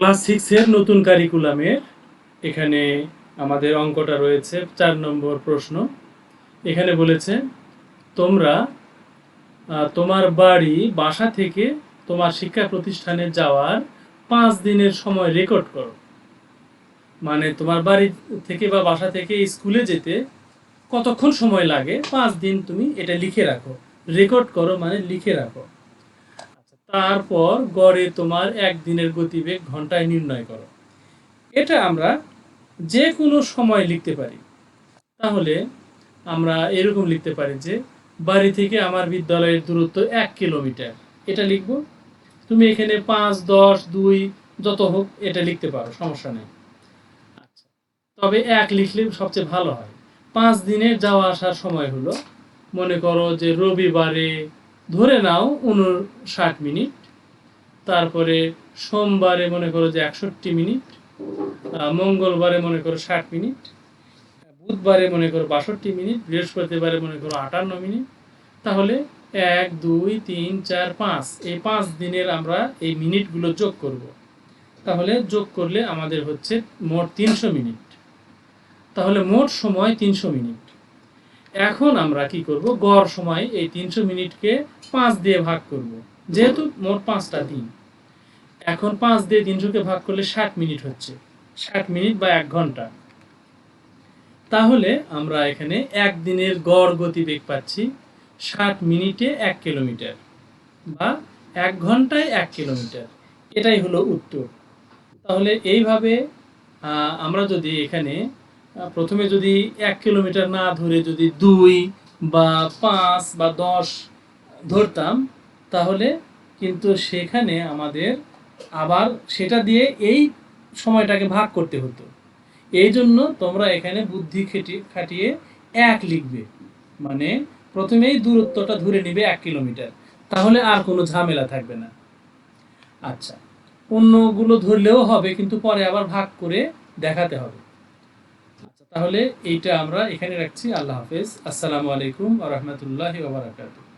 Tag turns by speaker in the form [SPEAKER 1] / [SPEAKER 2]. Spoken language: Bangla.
[SPEAKER 1] ক্লাস সিক্সের নতুন কারিকুলামের এখানে আমাদের অঙ্কটা রয়েছে, চার নম্বর প্রশ্ন। এখানে বলেছে, তোমরা তোমার বাড়ি বাসা থেকে তোমার শিক্ষা প্রতিষ্ঠানে যাওয়ার পাঁচ দিনের সময় রেকর্ড করো। মানে তোমার বাড়ি থেকে বা বাসা থেকে স্কুলে যেতে কতক্ষণ সময় লাগে? পাঁচ দিন তুমি এটা লিখে রাখো। রেকর্ড করো মানে লিখে রাখো। তারপর গড়ে তোমার একদিনের গতিবেগ ঘন্টায় নির্ণয় করো। এটা আমরা যে কোনো সময় লিখতে পারি। তাহলে আমরা এরকম লিখতে পারি যে, বাড়ি থেকে আমার বিদ্যালয়ের দূরত্ব এক কিলোমিটার। এটা লিখব। তুমি এখানে পাঁচ, দশ, দুই, যত হোক এটা লিখতে পারো, সমস্যা নেই। আচ্ছা তবে এক লিখলে সবচেয়ে ভালো হয়। পাঁচ দিনের যাওয়া আসার সময় হলো, মনে করো যে রবিবারে ধরে নাও উনষাট মিনিট, তারপরে সোমবারে মনে করো যে একষট্টি মিনিট মঙ্গলবারে মনে করো ষাট মিনিট, বুধবারে মনে করো বাষট্টি মিনিট, বৃহস্পতিবারে মনে করো আটান্ন মিনিট, তাহলে এক, দুই, তিন, চার, পাঁচ, এই পাঁচ দিনের আমরা এই মিনিটগুলো যোগ করব। তাহলে যোগ করলে আমাদের হচ্ছে মোট তিনশো মিনিট। তাহলে মোট সময় তিনশো মিনিট। এখন আমরা কি করব? গড় সময় এই তিনশো মিনিটকে পাঁচ দিয়ে ভাগ করব। যেহেতু মোট পাঁচটা দিন। এখন পাঁচ দিয়ে তিনশোকে ভাগ করলে ষাট মিনিট হচ্ছে। ষাট মিনিট বা এক ঘণ্টা। তাহলে আমরা এখানে একদিনের গড় গতিবেগ পাচ্ছি ষাট মিনিটে এক কিলোমিটার বা এক ঘন্টায় এক কিলোমিটার। এটাই হলো উত্তর। তাহলে এইভাবে আমরা যদি এখানে প্রথমে যদি এক কিলোমিটার না ধরে যদি দুই বা পাঁচ বা দশ ধরতাম, তাহলে কিন্তু সেখানে আমাদের আবার সেটা দিয়ে এই সময়টাকে ভাগ করতে হতো। এই জন্য তোমরা এখানে বুদ্ধি খেটিয়ে খাটিয়ে এক লিখবে। মানে প্রথমেই দূরত্বটা ধরে নিবে এক কিলোমিটার। তাহলে আর কোনো ঝামেলা থাকবে না। আচ্ছা অন্যগুলো ধরলেও হবে, কিন্তু পরে আবার ভাগ করে দেখাতে হবে। তাহলে এইটা আমরা এখানে রাখছি। আল্লাহ হাফেজ। আসসালামু আলাইকুম আ রহমতুল্লাহ ওবরাকাতুহ